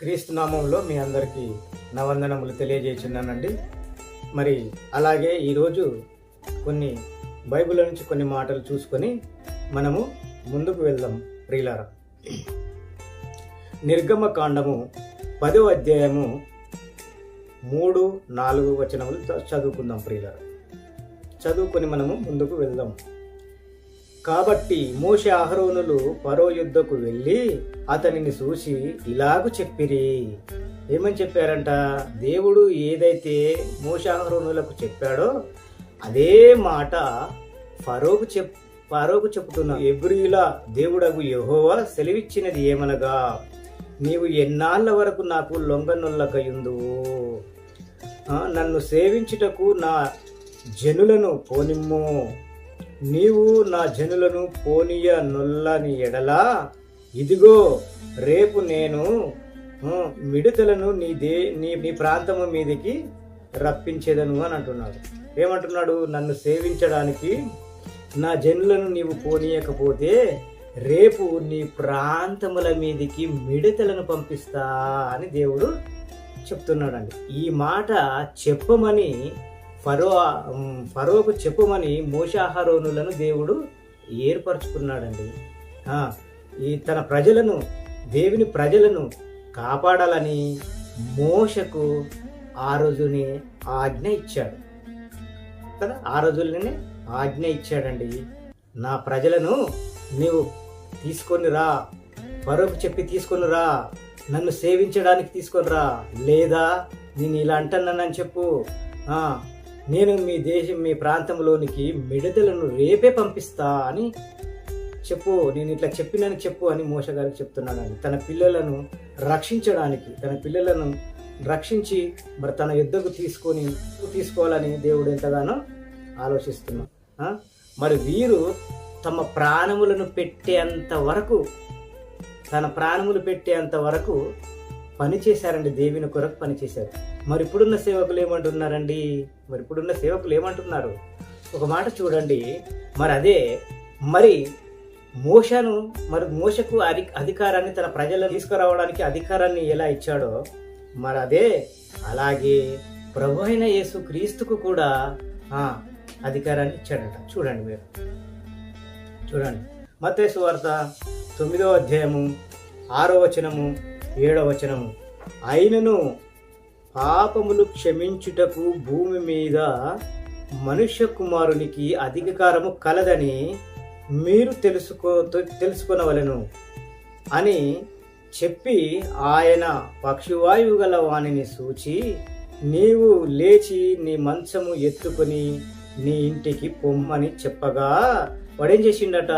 క్రీస్తు నామంలో మీ అందరికీ నవందనములు తెలియజేస్తున్నానండి. మరి అలాగే ఈరోజు కొన్ని బైబిల్ నుంచి కొన్ని మాటలు చూసుకొని మనము ముందుకు వెళ్దాం ప్రియులార. నిర్గమ కాండము పదో అధ్యాయము మూడు నాలుగు వచనములు చదువుకుందాం ప్రియులార. చదువుకొని మనము ముందుకు వెళ్దాం. కాబట్టి మోషే అహరోనులు పరో యుద్ధకు వెళ్ళి అతనిని చూసి ఇలాగు చెప్పిరి. ఏమని చెప్పారంట? దేవుడు ఏదైతే మోషాహరోనులకు చెప్పాడో అదే మాట ఫరోకు చెప్ ఫరోకు చెప్తున్నా ఎబ్రియుల దేవుడగు యహోవా సెలవిచ్చినది ఏమనగా నీవు ఎన్నాళ్ళ వరకు నాకు లొంగనొల్లకయుందువు నన్ను సేవించుటకు నా జనులను పోనిమ్ము. నీవు నా జనులను పోనీయ నొల్లని ఎడలా? ఇదిగో రేపు నేను మిడతలను నీ దే నీ నీ ప్రాంతము మీదకి రప్పించేదను అని అంటున్నాడు. ఏమంటున్నాడు? నన్ను సేవించడానికి నా జనులను నీవు పోనీయకపోతే రేపు నీ ప్రాంతముల మీదికి మిడతలను పంపిస్తా అని దేవుడు చెప్తున్నాడండి. ఈ మాట చెప్పమని ఫరో ఫరోకు చెప్పమని మోషాహారోనులను దేవుడు ఏర్పరచుకున్నాడండి. ఈ తన ప్రజలను దేవుని ప్రజలను కాపాడాలని మోషకు ఆ రోజునే ఆజ్ఞ ఇచ్చాడు. కదా ఆ రోజుల్లోనే ఆజ్ఞ ఇచ్చాడండి. నా ప్రజలను నీవు తీసుకొని రా ఫరోకు చెప్పి తీసుకొని రా నన్ను సేవించడానికి తీసుకొని రా లేదా నేను ఇలా అంటున్నానని చెప్పు. నేను మీ దేశం మీ ప్రాంతంలోనికి మిడతలను రేపే పంపిస్తా అని చెప్పు. నేను ఇట్లా చెప్పినని చెప్పు అని మోస గారికి తన పిల్లలను రక్షించడానికి తన పిల్లలను రక్షించి మరి తన యుద్ధకు తీసుకొని తీసుకోవాలని దేవుడు ఎంతగానో ఆలోచిస్తున్నాం. మరి వీరు తమ ప్రాణములను పెట్టేంత వరకు తన ప్రాణములు పెట్టేంత వరకు పని చేశారండి దేవుని కొరకు పనిచేశారు మరి ఇప్పుడున్న సేవకులు ఏమంటున్నారండి? మరి ఇప్పుడున్న సేవకులు ఏమంటున్నారు? ఒక మాట చూడండి. మరి అదే మరి మోషను మరి మోషకు అధి అధికారాన్ని తన ప్రజలను తీసుకురావడానికి అధికారాన్ని ఎలా ఇచ్చాడో మరి అదే అలాగే ప్రభు అయిన యేసు క్రీస్తుకు కూడా అధికారాన్ని ఇచ్చాడట. చూడండి మీరు. చూడండి. మత్తేసు వార్త తొమ్మిదో అధ్యాయము ఆరో వచనము ఏడో వచనము. అయినను పాపములు క్షమించుటకు భూమి మీద మనుష్య కుమారునికి అధికారము కలదని మీరు తెలుసుకో తెలుసుకొనవలెను అని చెప్పి ఆయన పక్షివాయువు గల వాణిని సూచి నీవు లేచి నీ మంచము ఎత్తుకొని నీ ఇంటికి పొమ్మని చెప్పగా వాడేం చేసిండట?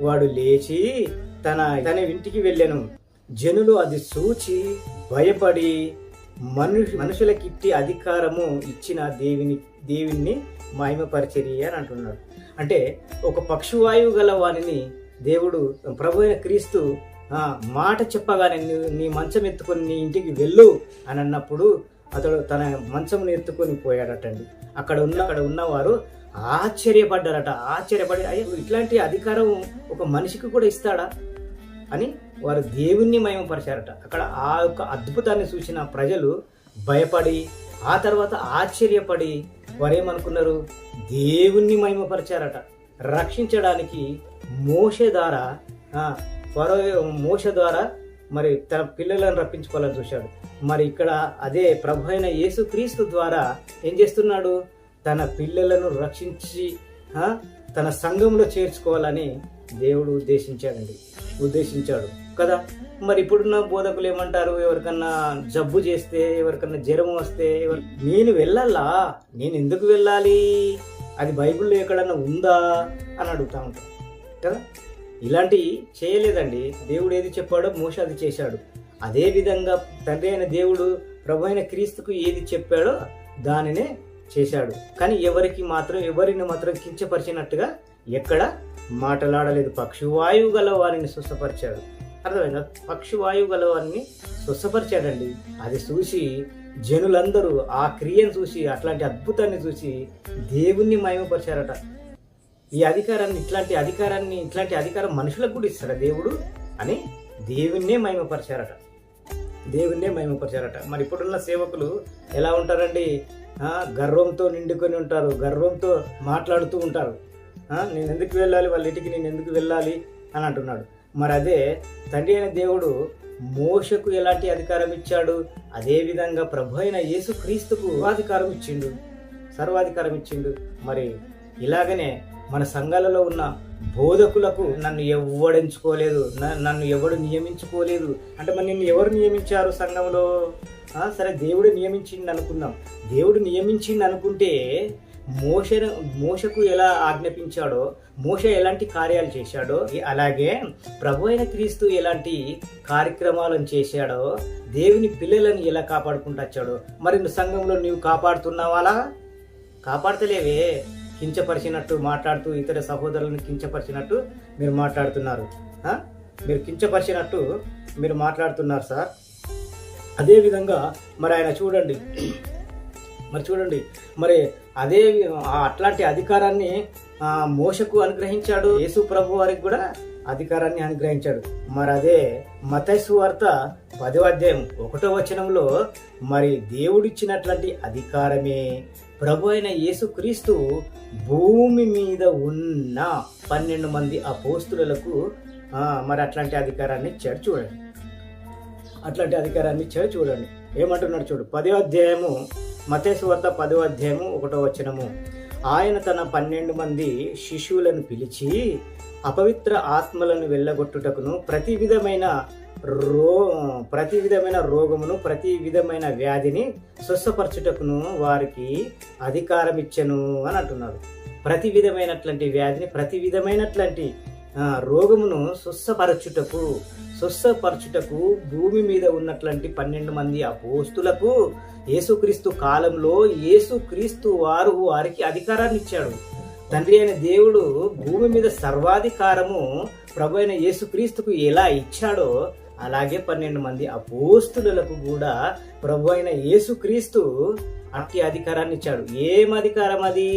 వాడు లేచి తన తన ఇంటికి వెళ్ళాను. జనులు అది చూచి భయపడి మనుషు మనుషులకిట్టి అధికారము ఇచ్చిన దేవిని దేవుణ్ణి మహిమపరిచరి అని అంటున్నాడు. అంటే ఒక పక్షువాయువు గల వారిని దేవుడు ప్రభు అయిన క్రీస్తు మాట చెప్పగానే నీ మంచం ఎత్తుకొని నీ ఇంటికి వెళ్ళు అని అన్నప్పుడు అతడు తన మంచమును ఎత్తుకొని పోయాడటండి. అక్కడ ఉన్న అక్కడ ఉన్నవారు ఆశ్చర్యపడ్డారట. ఆశ్చర్యపడి అయ్యో ఇట్లాంటి అధికారం ఒక మనిషికి కూడా ఇస్తాడా అని వారు దేవుణ్ణి మహిమపరిచారట. అక్కడ ఆ యొక్క అద్భుతాన్ని చూసిన ప్రజలు భయపడి ఆ తర్వాత ఆశ్చర్యపడి వారు ఏమనుకున్నారు దేవుణ్ణి మహిమపరిచారట. రక్షించడానికి మోష ద్వారా ఆ, ఫరో మోష ద్వారా మరి తన పిల్లలను రప్పించుకోవాలని చూశాడు. మరి ఇక్కడ అదే ప్రభు అయిన యేసుక్రీస్తు ద్వారా ఏం చేస్తున్నాడు? తన పిల్లలను రక్షించి తన సంఘంలో చేర్చుకోవాలని దేవుడు ఉద్దేశించాడండి. ఉద్దేశించాడు. కదా? మరి ఇప్పుడున్న బోధకులు ఏమంటారు? ఎవరికన్నా జబ్బు చేస్తే ఎవరికన్నా జ్వరం వస్తే ఎవరి- నేను వెళ్ళాలా? నేను ఎందుకు వెళ్ళాలి? అది బైబిల్లో ఎక్కడన్నా ఉందా? అని అడుగుతా ఉంటాం కదా? ఇలాంటి చేయలేదండి. దేవుడు ఏది చెప్పాడో మోస అది చేశాడు. అదే విధంగా తండ్రి అయిన దేవుడు ప్రభు అయిన క్రీస్తుకు ఏది చెప్పాడో దానినే చేశాడు. కానీ ఎవరికి మాత్రం ఎవరిని మాత్రం కించపరిచినట్టుగా ఎక్కడ మాటలాడలేదు. పక్షివాయువు గల వారిని స్వస్థపరిచాడు. అర్థమైందా? పక్షివాయువు గల స్వస్థపరిచాడండి. అది చూసి జనులందరూ ఆ క్రియను చూసి అట్లాంటి అద్భుతాన్ని చూసి దేవుణ్ణి మయమపరిచారట ఈ అధికారాన్ని ఇట్లాంటి అధికారాన్ని ఇట్లాంటి అధికారం మనుషులకు కూడా ఇస్తాడు దేవుడు అని దేవుణ్ణే మహిమపరిచారట. దేవుణ్ణే మహిమపరిచారట. మరి ఇప్పుడున్న సేవకులు ఎలా ఉంటారండి? గర్వంతో నిండుకొని ఉంటారు గర్వంతో మాట్లాడుతూ ఉంటారు. నేను ఎందుకు వెళ్ళాలి వాళ్ళ ఇంటికి నేను ఎందుకు వెళ్ళాలి అని అంటున్నాడు. మరి అదే తండ్రి అయిన దేవుడు మోషకు ఎలాంటి అధికారం ఇచ్చాడు? అదే విధంగా ప్రభు అయిన యేసు క్రీస్తుకు అధికారం ఇచ్చిండు. సర్వాధికారం ఇచ్చిండు. మరి ఇలాగనే మన సంఘాలలో ఉన్న బోధకులకు నన్ను ఎవ్వడించుకోలేదు నన్ను ఎవడు నియమించుకోలేదు. అంటే మరి నిన్ను ఎవరు నియమించారు సంఘంలో? సరే దేవుడు నియమించింది అనుకుందాం దేవుడు నియమించింది అనుకుంటే మోష మోషకు ఎలా ఆజ్ఞాపించాడో మోష ఎలాంటి కార్యాలు చేశాడో అలాగే ప్రభు అయిన క్రీస్తు ఎలాంటి కార్యక్రమాలను చేశాడో దేవుని పిల్లలను ఎలా కాపాడుకుంటూ వచ్చాడో మరి నువ్వు సంఘంలో నీవు కాపాడుతున్నావాలా కాపాడతలేవే. కించపరిచినట్టు మాట్లాడుతూ ఇతర సహోదరులను కించపరిచినట్టు మీరు మాట్లాడుతున్నారు. మీరు కించపరిచినట్టు మీరు మాట్లాడుతున్నారు సార్. అదేవిధంగా మరి ఆయన చూడండి. మరి చూడండి. మరి అదే ఆ అట్లాంటి అధికారాన్ని మోసకు మోషకు అనుగ్రహించాడు. యేసు ప్రభు వారికి కూడా అధికారాన్ని అనుగ్రహించాడు. మరి అదే మతైసు వార్త పదో అధ్యాయం ఒకటో వచనంలో మరి దేవుడిచ్చినట్లాంటి అధికారమే ప్రభు అయిన యేసుక్రీస్తు భూమి మీద ఉన్న పన్నెండు మంది అపోస్తులకు మరి అట్లాంటి అధికారాన్ని ఇచ్చాడు చూడండి. అట్లాంటి అధికారాన్ని ఇచ్చాడు చూడండి. ఏమంటున్నాడు చూడు? పదో అధ్యాయము మతేసు వార్త పదో అధ్యాయము ఒకటో వచనము. ఆయన తన పన్నెండు మంది శిశువులను పిలిచి అపవిత్ర ఆత్మలను వెళ్ళగొట్టుటకును ప్రతి విధమైన రో ప్రతి విధమైన రోగమును ప్రతి విధమైన వ్యాధిని స్వస్థపరచుటకును వారికి అధికారం ఇచ్చను అని అంటున్నారు. ప్రతి విధమైనటువంటి వ్యాధిని ప్రతి విధమైనటువంటి రోగమును స్వస్థపరచుటకు స్వస్థపరచుటకు భూమి మీద ఉన్నటువంటి పన్నెండు మంది అపోస్తులకు యేసుక్రీస్తు కాలంలో యేసుక్రీస్తు వారు వారికి అధికారాన్ని ఇచ్చాడు. తండ్రి అయిన దేవుడు భూమి మీద సర్వాధికారము ప్రభు అయిన యేసుక్రీస్తుకు ఎలా ఇచ్చాడో అలాగే పన్నెండు మంది అపోస్తులకు కూడా ప్రభు అయిన యేసుక్రీస్తు అట్టి అధికారాన్ని ఇచ్చాడు. ఏం అధికారం అది?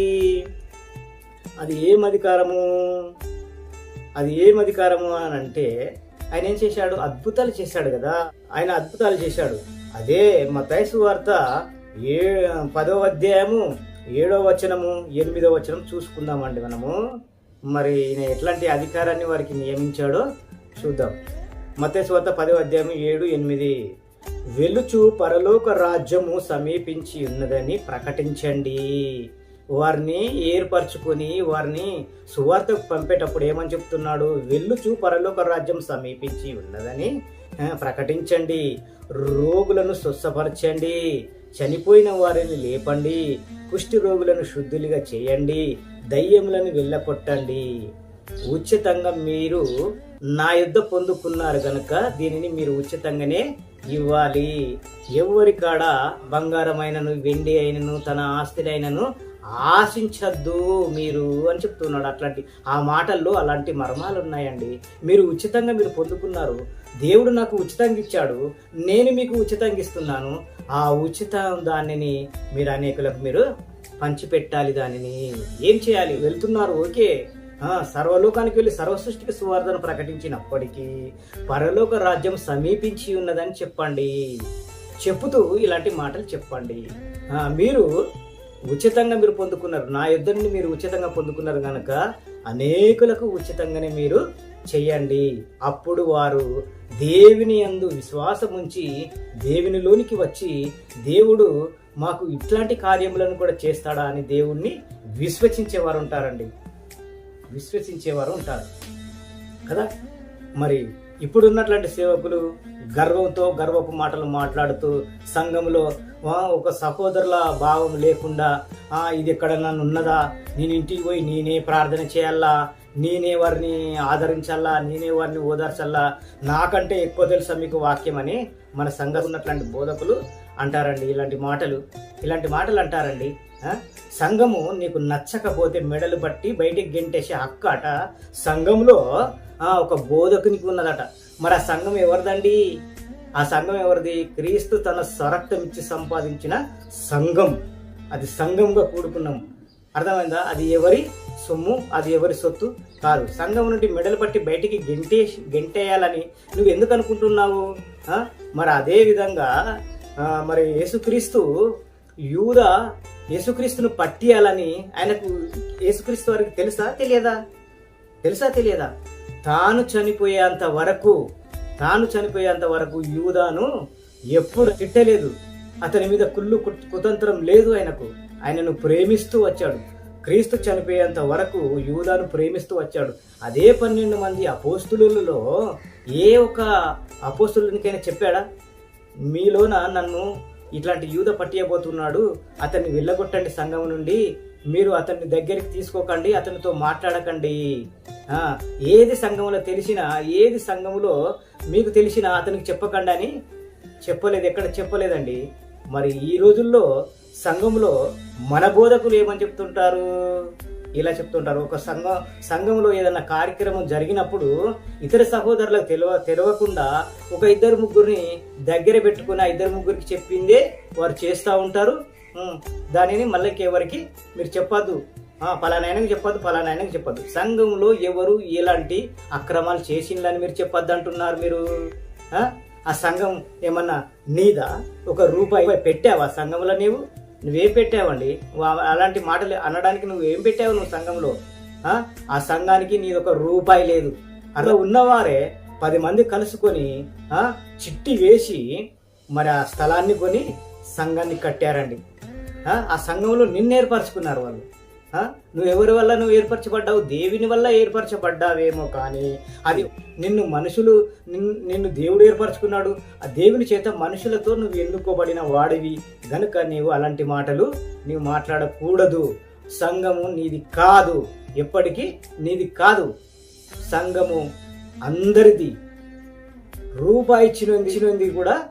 అది ఏం అధికారము? అది ఏం అధికారము అని అంటే ఆయన ఏం చేశాడు? అద్భుతాలు చేశాడు కదా. ఆయన అద్భుతాలు చేశాడు. అదే మతైసు వార్త ఏ పదో అధ్యాయము ఏడో వచనము ఎనిమిదో వచనం చూసుకుందామండి మనము. మరి ఈయన ఎట్లాంటి అధికారాన్ని వారికి నియమించాడో చూద్దాం. మతైసు వార్త పదవ అధ్యాయం ఏడు ఎనిమిది. వెలుచు పరలోక రాజ్యము సమీపించి ఉన్నదని ప్రకటించండి. వారిని ఏర్పరచుకొని వారిని సువార్తకు పంపేటప్పుడు ఏమని చెప్తున్నాడు? వెళ్ళుచు పరలోక రాజ్యం సమీపించి ఉన్నదని ప్రకటించండి. రోగులను స్వస్థపరచండి. చనిపోయిన వారిని లేపండి. కుష్టి రోగులను శుద్ధులుగా చేయండి. దయ్యములను వెళ్ళకొట్టండి ఉచితంగా మీరు నా యుద్ధ పొందుకున్నారు కనుక దీనిని మీరు ఉచితంగానే ఇవ్వాలి. ఎవరి కాడ బంగారమైనను వెండి అయినను తన ఆస్తిని అయినను ఆశించద్దు మీరు అని చెప్తున్నాడు అట్లాంటి ఆ మాటల్లో అలాంటి మర్మాలు ఉన్నాయండి. మీరు ఉచితంగా మీరు పొందుకున్నారు. దేవుడు నాకు ఉచితంగా ఇచ్చాడు. నేను మీకు ఉచితంగా ఇస్తున్నాను. ఆ ఉచిత దానిని మీరు అనేకులకు మీరు పంచిపెట్టాలి దానిని. ఏం చేయాలి? వెళ్తున్నారు ఓకే. సర్వలోకానికి వెళ్ళి సర్వసృష్టికి సువార్తను ప్రకటించినప్పటికీ పరలోక రాజ్యం సమీపించి ఉన్నదని చెప్పండి. చెప్పుతూ ఇలాంటి మాటలు చెప్పండి. మీరు ఉచితంగా మీరు పొందుకున్నారు. నా యుద్ధాన్ని మీరు ఉచితంగా పొందుకున్నారు కనుక అనేకులకు ఉచితంగానే మీరు చేయండి. అప్పుడు వారు దేవుని యందు విశ్వాసం ఉంచి దేవునిలోనికి వచ్చి దేవుడు మాకు ఇట్లాంటి కార్యములను కూడా చేస్తాడా అని దేవుణ్ణి విశ్వసించేవారు ఉంటారండి. విశ్వసించేవారు ఉంటారు. కదా? మరి ఇప్పుడున్నటువంటి సేవకులు గర్వంతో గర్వపు మాటలు మాట్లాడుతూ సంఘంలో ఒక సహోదరుల భావం లేకుండా ఇది ఎక్కడ నన్ను ఉన్నదా నేను ఇంటికి పోయి నేనే ప్రార్థన చేయాలా? నేనే వారిని ఆదరించాలా? నేనే వారిని ఓదార్చాలా? నాకంటే ఎక్కువ తెలుసా మీకు వాక్యం అని మన సంఘం ఉన్నటువంటి బోధకులు అంటారండి. ఇలాంటి మాటలు ఇలాంటి మాటలు అంటారండి. సంఘము నీకు నచ్చకపోతే మెడలు బట్టి బయటికి గెంటేసే హక్కు అట. సంఘంలో ఒక బోధకునికి ఉన్నదట మరి ఆ సంఘం ఎవరిదండి? ఆ సంఘం ఎవరిది? క్రీస్తు తన స్వరక్తం ఇచ్చి సంపాదించిన సంఘం. అది సంఘంగా కూడుకున్నాం. అర్థమైందా? అది ఎవరి సొమ్ము? అది ఎవరి సొత్తు? కాదు. సంఘం నుండి మెడలు పట్టి బయటికి గెంటే గెంటేయాలని నువ్వు ఎందుకు అనుకుంటున్నావు? మరి అదే విధంగా మరి యేసుక్రీస్తు యూద యేసుక్రీస్తును పట్టియాలని ఆయనకు యేసుక్రీస్తు వారికి తెలుసా? తెలియదా? తెలుసా? తెలియదా? తాను చనిపోయేంత వరకు తాను చనిపోయేంత వరకు యూదాను ఎప్పుడు తిట్టలేదు. అతని మీద కుళ్ళు కుతంత్రం లేదు ఆయనకు. ఆయనను ప్రేమిస్తూ వచ్చాడు. క్రీస్తు చనిపోయేంత వరకు యూదాను ప్రేమిస్తూ వచ్చాడు. అదే పన్నెండు మంది అపోస్తులలో ఏ ఒక అపోస్తులనికైనా చెప్పాడా? మీలోన నన్ను ఇట్లాంటి యూద పట్టియబోతున్నాడు. అతన్ని వెళ్ళగొట్టండి సంఘం నుండి. మీరు అతన్ని దగ్గరికి తీసుకోకండి అతనితో మాట్లాడకండి. ఏది సంఘంలో తెలిసినా ఏది సంఘములో మీకు తెలిసినా అతనికి చెప్పకండి అని చెప్పలేదు ఎక్కడ చెప్పలేదండి. మరి ఈ రోజుల్లో సంఘంలో మన బోధకులు ఏమని చెప్తుంటారు? ఇలా చెప్తుంటారు. ఒక సంఘం సంఘంలో ఏదైనా కార్యక్రమం జరిగినప్పుడు ఇతర సహోదరులకు తెలియ తెలియకుండా ఒక ఇద్దరు ముగ్గురిని దగ్గర పెట్టుకుని ఆ ఇద్దరు ముగ్గురికి చెప్పిందే వారు చేస్తూ ఉంటారు. దానిని మళ్ళీ ఎవరికి మీరు చెప్పద్దు. ఆ, చెప్పద్దు ఆయనకి చెప్పద్దు. సంఘంలో ఎవరు ఎలాంటి అక్రమాలు చేసిందని మీరు చెప్పద్దు అంటున్నారు మీరు? ఆ? సంఘం ఏమన్నా నీదా? ఒక రూపాయి పెట్టావా సంఘంలో నీవు? నువ్వేం పెట్టావండి? వా- అలాంటి మాటలు అనడానికి నువ్వు ఏం పెట్టావు నువ్వు సంఘంలో? ఆ? సంఘానికి నీది ఒక రూపాయి లేదు. అలా ఉన్నవారే పది మంది కలుసుకొని చిట్టి వేసి మరి ఆ స్థలాన్ని కొని సంఘాన్ని కట్టారండి. ఆ, సంఘంలో నిన్ను ఏర్పరచుకున్నారు వాళ్ళు. నువ్వు ఎవరి వల్ల నువ్వు ఏర్పరచబడ్డావు? దేవుని వల్ల ఏర్పరచబడ్డావేమో కానీ అది నిన్ను మనుషులు నిన్ను నిన్ను దేవుడు ఏర్పరచుకున్నాడు. ఆ దేవుని చేత మనుషులతో నువ్వు ఎన్నుకోబడిన వాడివి. గనుక నీవు అలాంటి మాటలు నీవు మాట్లాడకూడదు. సంఘము నీది కాదు. ఎప్పటికీ నీది కాదు. సంఘము అందరిది. రూపాయి ఇచ్చినది కూడా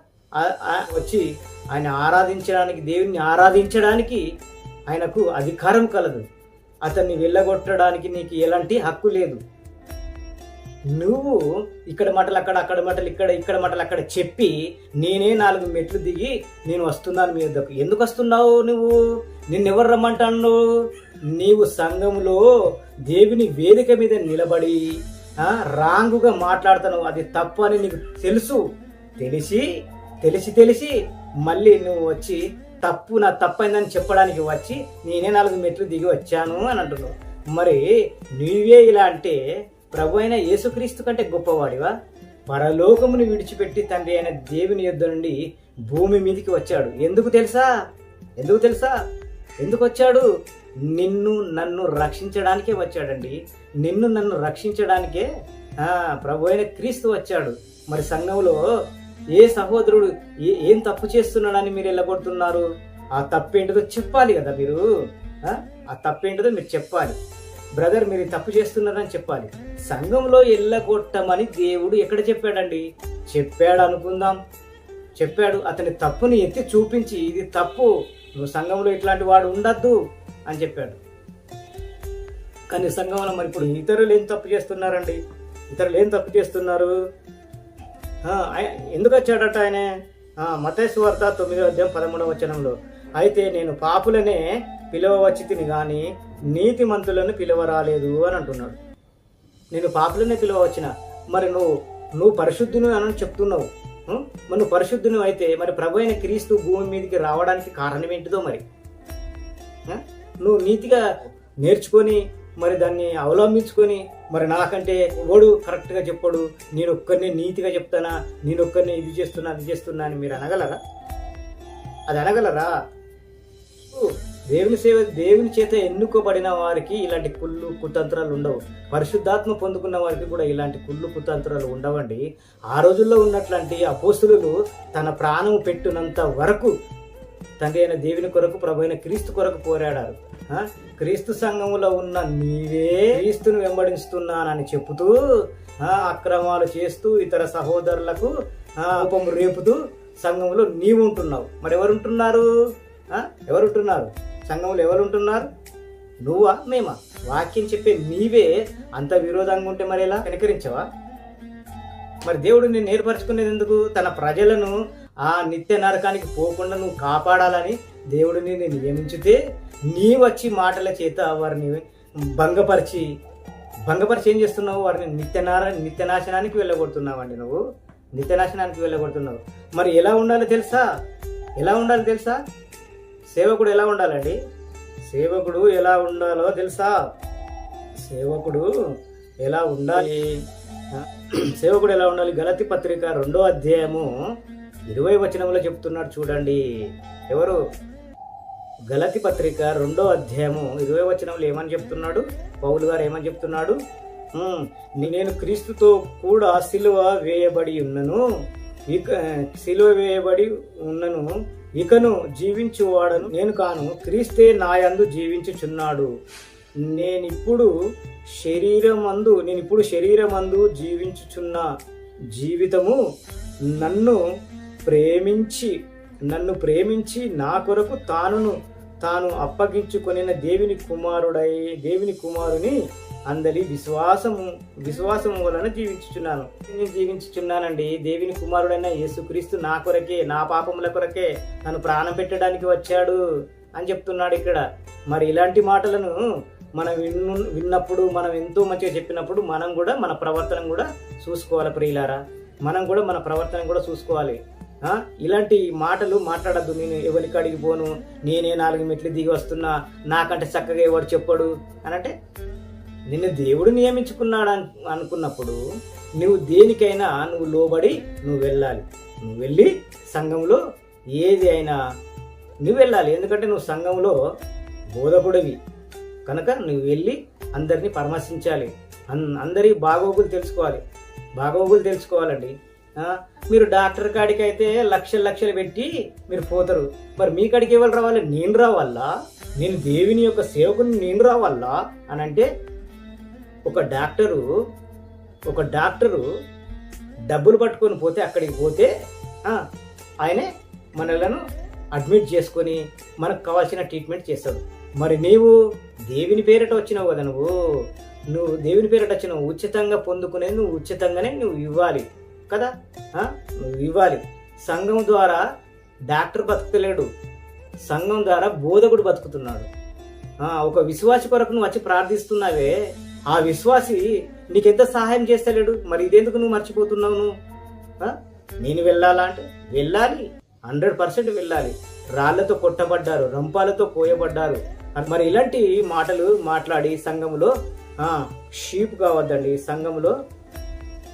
వచ్చి ఆయన ఆరాధించడానికి దేవుణ్ణి ఆరాధించడానికి ఆయనకు అధికారం కలదు. అతన్ని వెళ్ళగొట్టడానికి నీకు ఎలాంటి హక్కు లేదు. నువ్వు ఇక్కడ మటలు అక్కడ అక్కడ మటలు ఇక్కడ ఇక్కడ మటలు అక్కడ చెప్పి నేనే నాలుగు మెట్లు దిగి నేను వస్తున్నాను మీ వద్దకు. ఎందుకు వస్తున్నావు నువ్వు? నిన్నెవరు రమ్మంటాను నీవు సంఘములో దేవుని వేదిక మీద నిలబడి రాంగుగా మాట్లాడుతున్నావు. అది తప్పు అని నీకు తెలుసు. తెలిసి తెలిసి తెలిసి మళ్ళీ నువ్వు వచ్చి తప్పు నా తప్పైందని చెప్పడానికి వచ్చి నేనే నాలుగు మెట్లు దిగి వచ్చాను అని అంటున్నావు. మరి నీవే ఇలా అంటే ప్రభు అయిన యేసుక్రీస్తు కంటే గొప్పవాడివా? పరలోకమును విడిచిపెట్టి తండ్రి అయిన దేవుని యుద్ధ నుండి భూమి మీదకి వచ్చాడు. ఎందుకు తెలుసా? ఎందుకు తెలుసా? ఎందుకు వచ్చాడు? నిన్ను నన్ను రక్షించడానికే వచ్చాడండి. నిన్ను నన్ను రక్షించడానికే ప్రభు అయిన క్రీస్తు వచ్చాడు. మరి సంఘంలో ఏ సహోదరుడు ఏ ఏం తప్పు చేస్తున్నాడని మీరు వెళ్ళగొడుతున్నారు ఆ తప్పేంటిదో చెప్పాలి కదా మీరు ఆ? తప్పేంటిదో మీరు చెప్పాలి. బ్రదర్ మీరు తప్పు చేస్తున్నారని చెప్పాలి. సంఘంలో ఎల్లగొట్టమని దేవుడు ఎక్కడ చెప్పాడండి? చెప్పాడు అనుకుందాం. చెప్పాడు అతని తప్పుని ఎత్తి చూపించి ఇది తప్పు నువ్వు సంఘంలో ఇట్లాంటి వాడు ఉండద్దు అని చెప్పాడు. కానీ సంఘంలో మరి ఇప్పుడు ఇతరులు ఏం తప్పు చేస్తున్నారండి? ఇతరులు ఏం తప్పు చేస్తున్నారు? ఎందుకు వచ్చాడట ఆయన? మతేశ్వ వార్త తొమ్మిదో అధ్యాయం పదమూడవ వచనంలో. అయితే నేను పాపులనే పిలవవచ్చి తిని కానీ నీతిమంతులను పిలవరాలేదు అని అంటున్నాడు. నేను పాపులనే పిలవవచ్చిన. మరి నువ్వు నువ్వు పరిశుద్ధుని అని చెప్తున్నావు. మరి నువ్వు పరిశుద్ధుని అయితే మరి ప్రభు అయిన క్రీస్తు భూమి మీదకి రావడానికి కారణం ఏంటిదో మరి? నువ్వు నీతిగా నేర్చుకొని మరి దాన్ని అవలంబించుకొని మరి నాకంటే ఎవడు కరెక్ట్గా చెప్పడు నేను ఒక్కరిని నీతిగా చెప్తానా నేను ఒక్కరిని ఇది చేస్తున్నా అది చేస్తున్నా అని మీరు అనగలరా? అది అనగలరా? ఓ, దేవుని సేవ దేవుని చేత ఎన్నుకోబడిన వారికి ఇలాంటి కుళ్ళు కుతంత్రాలు ఉండవు. పరిశుద్ధాత్మ పొందుకున్న వారికి కూడా ఇలాంటి కుళ్ళు కుతంత్రాలు ఉండవండి. ఆ రోజుల్లో ఉన్నట్లాంటి అపోస్తులు తన ప్రాణం పెట్టినంత వరకు తండ్రి అయిన దేవుని కొరకు ప్రభు అయిన క్రీస్తు కొరకు పోరాడారు. క్రీస్తు సంఘంలో ఉన్న నీవే క్రీస్తును వెంబడిస్తున్నానని చెబుతూ అక్రమాలు చేస్తూ ఇతర సహోదరులకు కోపం రేపుతూ సంఘంలో నీవు ఉంటున్నావు. మరి ఎవరుంటున్నారు ఎవరుంటున్నారు? సంఘంలో ఎవరుంటున్నారు? నువ్వా? మేమా? వాక్యం చెప్పే నీవే అంత విరోధంగా ఉంటే మరి ఎలా కనికరించవా మరి దేవుడు నేను ఏర్పరచుకునేది ఎందుకు? తన ప్రజలను ఆ నిత్య నరకానికి పోకుండా నువ్వు కాపాడాలని దేవుడిని నేను నియమించితే నీ వచ్చి మాటల చేత వారిని భంగపరిచి భంగపరిచి ఏం చేస్తున్నావు? వారిని నిత్య నిత్యనాశనానికి నిత్య నాశనానికి వెళ్ళగొడుతున్నావండి నువ్వు. నిత్యనాశనానికి వెళ్ళగొడుతున్నావు. మరి ఎలా ఉండాలో తెలుసా? ఎలా ఉండాలో తెలుసా? సేవకుడు ఎలా ఉండాలండి? సేవకుడు ఎలా ఉండాలో తెలుసా? సేవకుడు ఎలా ఉండాలి? సేవకుడు ఎలా ఉండాలి? గలతి పత్రిక రెండో అధ్యాయము ఇరవై వచనంలో చెప్తున్నాడు చూడండి. ఎవరు? గలతి పత్రిక రెండో అధ్యాయము ఇరవై వచనంలో ఏమని చెప్తున్నాడు? పౌలు గారు ఏమని చెప్తున్నాడు? నేను క్రీస్తుతో కూడా సిలువ వేయబడి ఉన్నను. ఇక సిలువ వేయబడి ఉన్నను. ఇకను జీవించువాడను నేను కాను. క్రీస్తే నాయందు జీవించుచున్నాడు. నేనిప్పుడు శరీరమందు నేను ఇప్పుడు శరీరమందు జీవించుచున్న జీవితము నన్ను ప్రేమించి నన్ను ప్రేమించి నా కొరకు తానును తాను అప్పగించుకొనిన దేవుని కుమారుడై దేవుని కుమారుని అందరి విశ్వాసము విశ్వాసము వలన జీవించుచున్నాను. నేను జీవించుచున్నానండి. దేవుని కుమారుడైన యేసుక్రీస్తు నా కొరకే నా పాపముల కొరకే నన్ను ప్రాణం పెట్టడానికి వచ్చాడు అని చెప్తున్నాడు ఇక్కడ. మరి ఇలాంటి మాటలను మనం విన్ను విన్నప్పుడు మనం ఎంతో మంచిగా చెప్పినప్పుడు మనం కూడా మన ప్రవర్తన కూడా చూసుకోవాలి ప్రియులారా. మనం కూడా మన ప్రవర్తన కూడా చూసుకోవాలి. ఇలాంటి మాటలు మాట్లాడద్దు. నేను ఎవరి కాడికి పోను? నేనే నాలుగు మెట్లు దిగి వస్తున్నా. నాకంటే చక్కగా ఎవడు చెప్పడు? అని అంటే నిన్ను దేవుడు నియమించుకున్నాడు అనుకున్నప్పుడు నువ్వు దేనికైనా నువ్వు లోబడి నువ్వు వెళ్ళాలి. నువ్వు వెళ్ళి సంఘంలో ఏది అయినా నువ్వు వెళ్ళాలి. ఎందుకంటే నువ్వు సంఘంలో బోధకుడివి. కనుక నువ్వు వెళ్ళి అందరినీ పరామర్శించాలి. అన్ అందరి బాగోగులు తెలుసుకోవాలి. బాగోగులు తెలుసుకోవాలండి. మీరు డాక్టర్ కాడికి అయితే లక్షలు లక్షలు పెట్టి మీరు పోతారు. మరి మీ కాడికి ఎవరు రావాలి? నేను రావాలా? నేను దేవుని యొక్క సేవకుని నేను రావాలా? అని అంటే ఒక డాక్టరు ఒక డాక్టరు డబ్బులు పట్టుకొని పోతే అక్కడికి పోతే ఆయనే మనలను అడ్మిట్ చేసుకొని మనకు కావాల్సిన ట్రీట్మెంట్ చేస్తాడు. మరి నీవు దేవుని పేరిట వచ్చినావు కదా నువ్వు. నువ్వు దేవుని పేరిట వచ్చినావు. ఉచితంగా పొందుకునేది నువ్వు ఉచితంగానే నువ్వు ఇవ్వాలి. కదా? నువ్వు ఇవ్వాలి. సంఘం ద్వారా డాక్టర్ బతుకుతలేడు. సంఘం ద్వారా బోధకుడు బతుకుతున్నాడు. ఒక విశ్వాసి కొరకు నువ్వు వచ్చి ప్రార్థిస్తున్నావే. ఆ విశ్వాసి నీకెంత సహాయం చేస్తలేడు? మరి ఇదెందుకు నువ్వు మర్చిపోతున్నావు నువ్వు? నేను వెళ్ళాలా అంటే? వెళ్ళాలి. హండ్రెడ్ పర్సెంట్ వెళ్ళాలి. రాళ్ళతో కొట్టబడ్డారు రంపాలతో కోయబడ్డారు మరి ఇలాంటి మాటలు మాట్లాడి సంఘంలో షీప్ కావద్దండి. సంఘములో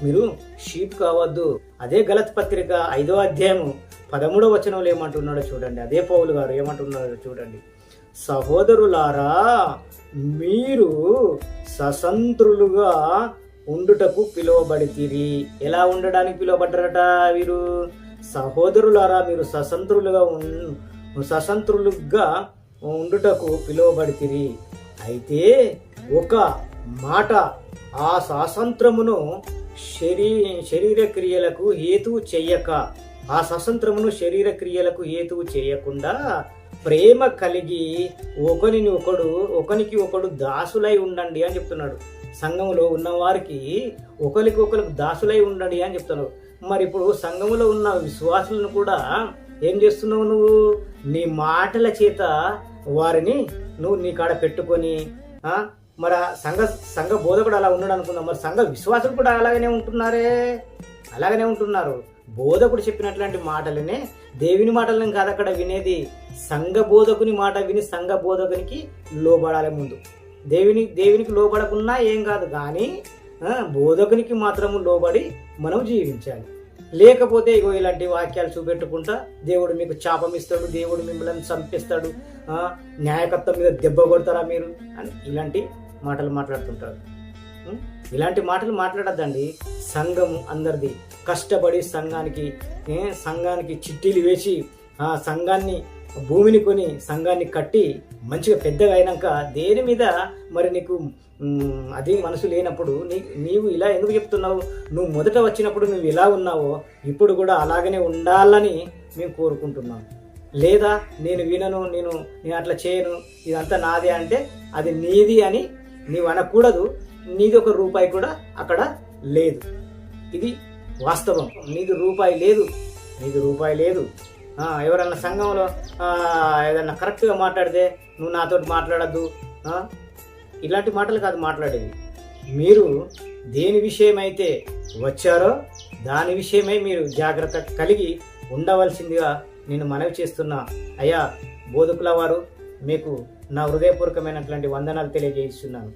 మీరు షీప్ కావద్దు. అదే గలత్ పత్రిక ఐదో అధ్యాయము పదమూడో వచనంలో ఏమంటున్నాడో చూడండి. అదే పౌలు గారు ఏమంటున్నాడో చూడండి. సహోదరులారా మీరు సశంత్రులుగా ఉండుటకు పిలువబడితిరి. ఎలా ఉండడానికి పిలువబడ్డారట వీరు? సహోదరులారా మీరు సశంత్రులుగా ఉన్ ఉండుటకు పిలువబడితిరి. అయితే ఒక మాట ఆ స్వాతంత్రమును శరీ శరీర క్రియలకు హేతువు చెయ్యక ఆ స్వతంత్రమును శరీర క్రియలకు హేతువు చేయకుండా ప్రేమ కలిగి ఒకరిని ఒకడు ఒకరికి ఒకడు దాసులై ఉండండి అని చెప్తున్నాడు. సంఘంలో ఉన్నవారికి ఒకరికి ఒకరికి దాసులై ఉండండి అని చెప్తున్నాడు. మరి ఇప్పుడు సంఘంలో ఉన్న విశ్వాసులను కూడా ఏం చేస్తున్నావు నువ్వు? నీ మాటల చేత వారిని నువ్వు నీ కాడ పెట్టుకొని మరి సంఘ సంఘ బోధకుడు అలా ఉన్నాడు అనుకుందాం. మరి సంఘ విశ్వాసులు కూడా అలాగనే ఉంటున్నారే? అలాగనే ఉంటున్నారు. బోధకుడు చెప్పినట్లాంటి మాటలనే దేవుని మాటలను కాదు అక్కడ వినేది. సంఘ బోధకుని మాట విని సంఘ బోధకునికి లోబడాలి ముందు. దేవుని దేవునికి లోబడకున్నా ఏం కాదు కానీ బోధకునికి మాత్రము లోబడి మనం జీవించాలి. లేకపోతే ఇగో ఇలాంటి వాక్యాలు చూపెట్టుకుంటా దేవుడు మీకు శాపం ఇస్తాడు దేవుడు మిమ్మల్ని చంపిస్తాడు న్యాయకత్వం మీద దెబ్బ కొడతారా మీరు? అని ఇలాంటి మాటలు మాట్లాడుతుంటారు. ఇలాంటి మాటలు మాట్లాడద్దండి. సంఘం అందరిది. కష్టపడి సంఘానికి సంఘానికి చిట్టీలు వేసి ఆ సంఘాన్ని భూమిని కొని సంఘాన్ని కట్టి మంచిగా పెద్దగా అయినాక దేని మీద మరి నీకు అది మనసు లేనప్పుడు నీ నీవు ఇలా ఎందుకు చెప్తున్నావు? నువ్వు మొదట వచ్చినప్పుడు నువ్వు ఇలా ఉన్నావో ఇప్పుడు కూడా అలాగనే ఉండాలని మేము కోరుకుంటున్నాం. లేదా నేను వినను నేను నేను అట్లా చేయను ఇదంతా నాదే అంటే అది నీది అని నీవు అనకూడదు. నీది ఒక రూపాయి కూడా అక్కడ లేదు. ఇది వాస్తవం. నీది రూపాయి లేదు. నీది రూపాయి లేదు. ఎవరన్నా సంఘంలో ఏదన్నా కరెక్ట్గా మాట్లాడితే నువ్వు నాతో మాట్లాడద్దు. ఇలాంటి మాటలు కాదు మాట్లాడేది. మీరు దేని విషయమైతే వచ్చారో దాని విషయమై మీరు జాగ్రత్త కలిగి ఉండవలసిందిగా నేను మనవి చేస్తున్నా. అయ్యా బోధకుల వారు మీకు నా హృదయపూర్వకమైనటువంటి వందనాలు తెలియజేస్తున్నాను.